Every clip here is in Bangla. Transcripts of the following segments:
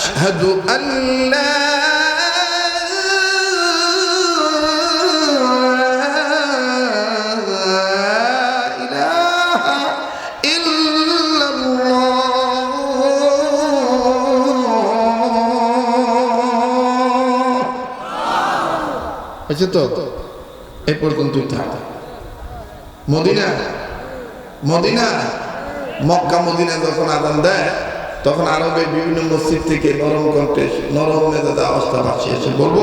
أشهد أن لا إله إلا الله হয়েছে তো এ পর্যন্তই থাক মদিনা মদিনা মক্কা মদিনা যখন আদান দেয় তখন আরবের বিভিন্ন মসজিদ থেকে নরম কণ্ঠে, নরম মেজাজে অবস্থা ভাসি এসে বলব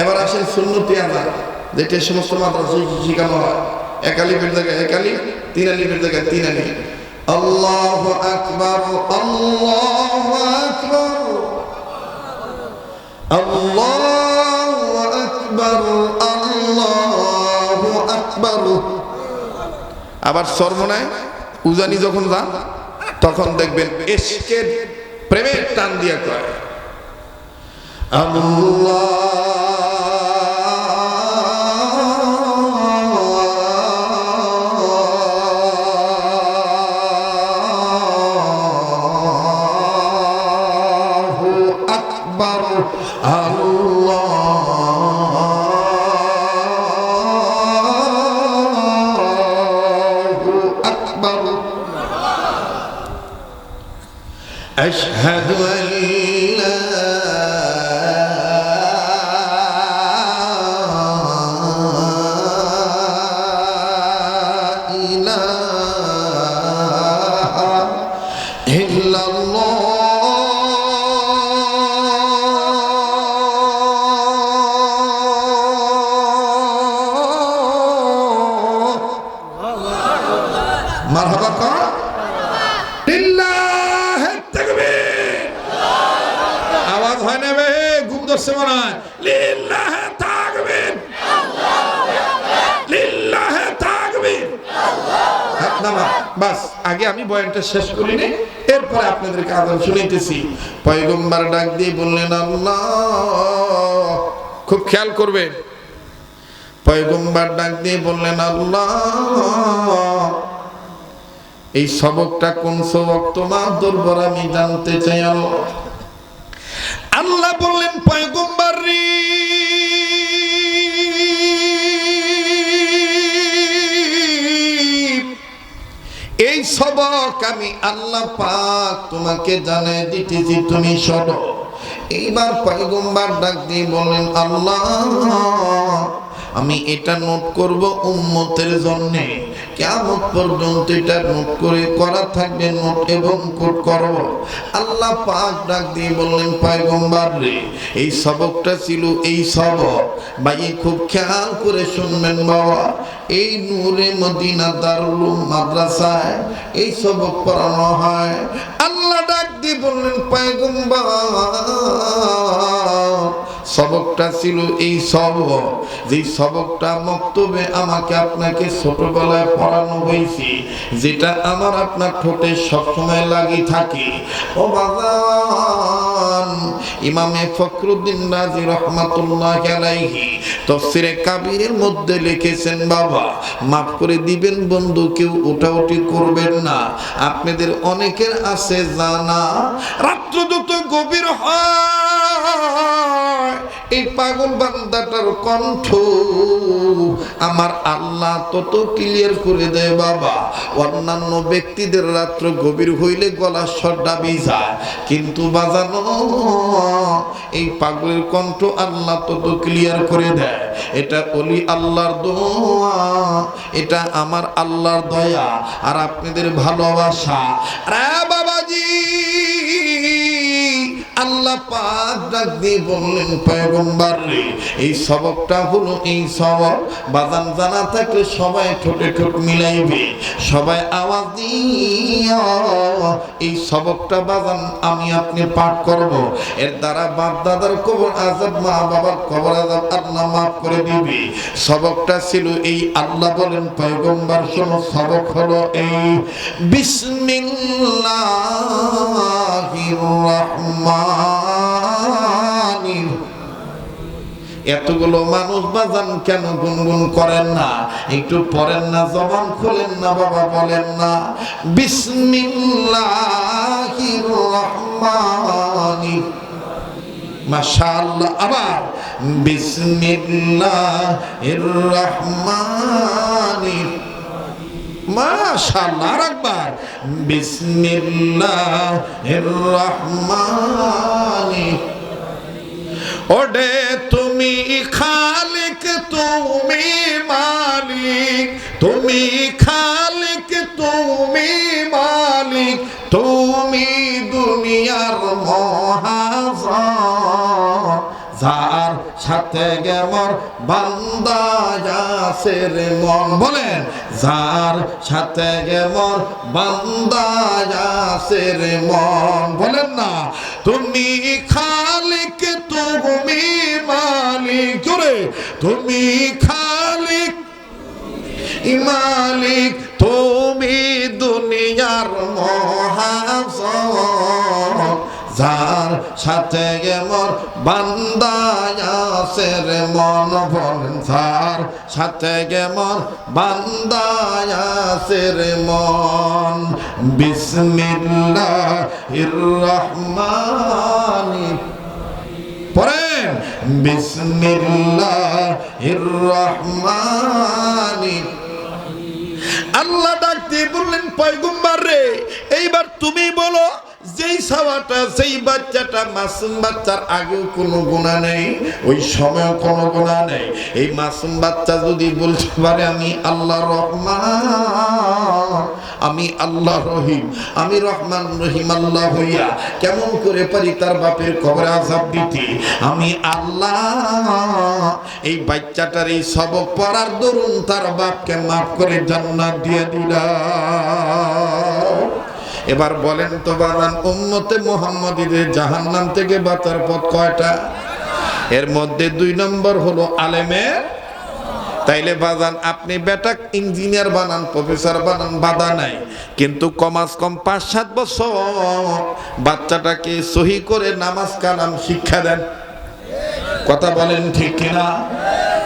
এবার আসেন সুন্নতি আনা, যেটা সমস্ত মাদ্রাসায় শিখানো হয়। জায়গায় একালি তিন আলিপের জায়গায় তিন আলি আল্লাহ আল্লাহ আবার সর্বনায় উজানি যখন যান তখন দেখবেন এসকের প্রেমের টান দিয়া কয়। আল্লাহু আকবার আল্লাহু আকবার أشهد أن মার হাবা কর আওয়াজ হয় না বে, ঘুম ধরছে মনে হয়। লিল্লাহে তাকবীর। লিল্লাহে তাকবীর। বাস, আগে আমি বয়ানটা শেষ করিনি, এরপরে আপনাদেরকে আদান শুনাইতেছি। পয়গম্বার ডাক দিয়ে বললেন, আল্লাহ। খুব খেয়াল করবেন। পয়গম্বার ডাক দিয়ে বললেন, আল্লাহ। এই সবকটা কোন সবক? তোমার দরবার আমি জানতে চাই আল্লাহ বললেন, পয়গম্বর, এই সবক আমি আল্লাহ পাক তোমাকে জানাই দিতেছি, তুমি শোনো। এইবার পয়গম্বর ডাক দিয়ে বললেন, আল্লাহ, আমি এটা নোট করব উম্মতের জন্য। কেমন পর্যন্ত এটা নোট করে করা থাকবে, নোট এবং কোট করব আল্লাহ পাক ডাক দিয়ে বললেন, পয়গম্বর রে, এই সবকটা ছিল এই সবক। ভাই, খুব খেয়াল করে শুনবেন বাবা, এই নূরে মদিনা দারুল মাদ্রাসায় এই সবক পড়ানো হয়। আল্লাহ ডাক দিয়ে বললেন, পয়গম্বর সবকটা ছিল এই সবক যেই সবকটা মক্তবে আমাকে আপনাকে ছোটবেলায় পড়ানো হয়েছে, যেটা আমার আপনার ঠোঁটে সবসময় লাগি থাকে। ও বাজান, ইমামে ফখরুদ্দিন রাজি রহমাতুল্লাহ আলাইহি তফসিরে কাবিরের মধ্যে লিখেছেন, বাবা, মাফ করে দিবেন বন্ধু, কেউ উঠাউঠি করবেন না। আপনাদের অনেকের আছে জানা। রাত্র যত গভীর হয়। এই পাগল বান্দাটার কণ্ঠ আমার আল্লাহ তত ক্লিয়ার করে দেয় বাবা। অন্যান্য ব্যক্তিদের রাত্র গভীর হইলে গলা সড্ডা যায় কিন্তু বাজানো, এই পাগলের কণ্ঠ আল্লাহ তত ক্লিয়ার করে দেয়। এটা অলি আল্লাহর দোয়া, এটা আমার আল্লাহর দয়া। আর আপনাদের ভালোবাসা। এই সবকটা হলো এই জানা থাকলে সবাই ঠোঁটে ঠোঁট মিলাইবে। সবাই আওয়াজ দিয়া এই সবকটা বাজান আমি আপনি পাঠ করব। এর দ্বারা বাপ দাদার কবর আজাব, মা বাবার কবর আজাব আল্লাহ মাফ করে দিবে। সবকটা ছিল এই আল্লাহ বলেন, পয়গম্বর, শোনো, সবক হলো এই বিসমিল্লাহির রহমানির এতগুলো মানুষ বাজান কেন গুনগুন করেন না? একটু পড়েন না, জবান খোলেন না, বাবা বলেন না। বিসমিল্লাহির রহমানির আবার ওডে তুমি খালিক, তুমি মালিক। তুমি খালিক, তুমি মালিক। তুমি দুনিয়ার মহাজন যার সাথে গেমর বান্দা যাসে রে মন। বলেন, যার সাথে গেমর বান্দা যাসে রে মন। বলেন না, তুমি খালিক তুমি মালিক, জোরে, তুমি খালিক, মালিক, তুমি দুনিয়ার মহাজন যার সাথে মোর বান্দায়াসে রে মন বলেন যার সাথে মোর বান্দায়াসে রে মন। বিসমিল্লাহির রহমানির পড়েন বিসমিল্লাহির রহমানির আল্লাহ ডাকতে বললেন পয়গম্বর রে এইবার তুমি বলো যেই সাওয়াটা সেই বাচ্চাটা, মাসুম বাচ্চার আগেও কোনো গুণা নেই, ওই সময়ও কোনো গুণা নেই। এই মাসুম বাচ্চা যদি বলতে পারে, আমি আল্লাহ রহমান, আমি আল্লাহ রহিম, আমি রহমান রহিম আল্লাহ হইয়া কেমন করে পারি তার বাপের কবরে আজাব দিতে? আমি আল্লাহ, এই বাচ্চাটার এই সবক পড়ার দরুন তার বাপকে মাফ করে জান্নাত দিয়ে দিলাম। এবার বলেন তো বাবান উম্মতে মোহাম্মদীদের জাহান্নাম থেকে বাঁচার পথ কয়টা? এর মধ্যে দুই নম্বর হলো আলেমের তাইলে বাজান আপনি বেটা ইঞ্জিনিয়ার বানান, প্রফেসর বানান, বাধা নাই। কিন্তু কমাস কম পাঁচ, সাত বছর বাচ্চাটাকে সহি করে নামাজ কালাম শিক্ষা দেন। কথা বলেন ঠিক কিনা?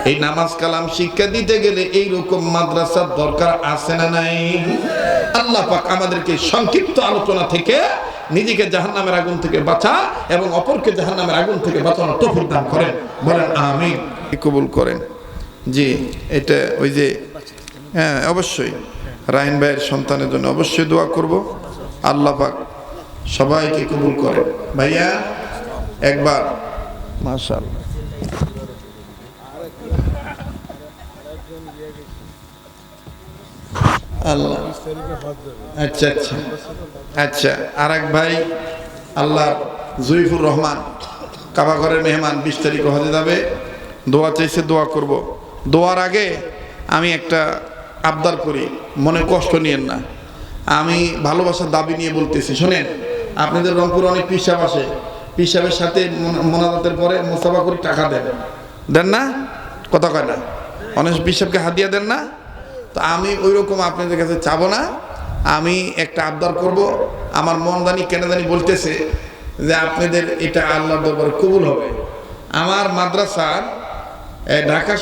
এই নামাজ কালাম শিক্ষা দিতে গেলে এই রকম মাদ্রাসার দরকার আছে না নাই? আল্লাহ পাক আমাদেরকে সংক্ষিপ্ত আলোচনা থেকে নিজেকে জাহান্নামের আগুন থেকে বাঁচা এবং অপরকে জাহান্নামের আগুন থেকে বাঁচানোর তৌফিক দান করেন। বলেন আমিন। কবুল করেন। জি এটা ওই যে হ্যাঁ অবশ্যই। রাহিন ভাইয়ের সন্তানের জন্য অবশ্যই দোয়া করব। আল্লাহ পাক সবাইকে কবুল করেন। ভাইয়া একবার। মাশাআল্লাহ। আল্লাহ আচ্ছা আচ্ছা। আচ্ছা আর এক ভাই আল্লাহ জুইফুর রহমান কাবাঘরের মেহমান, বিশ তারিখে হজে যাবে। দোয়া চাইছে, দোয়া করব। দোয়ার আগে আমি একটা আবদার করি, মনে কষ্ট নিয়েন না। আমি ভালোবাসার দাবি নিয়ে বলতেছি, শোনেন, আপনাদের রংপুর অনেক পিসাব আসে। পিসাবের সাথে মোনাজাতের পরে মোসাফা করে টাকা দেন। দেন না? কথা কয় না। অনেক পিসাবকে হাতিয়া দেন না? তো আমি ওই রকম আপনাদের কাছে চাবো না। আমি একটা আবদার করব। আমার মন দানি কেন জানি বলতেছে যে আপনাদের এটা আল্লাহর দরবারে কবুল হবে। আমার মাদ্রাসার ঢাকা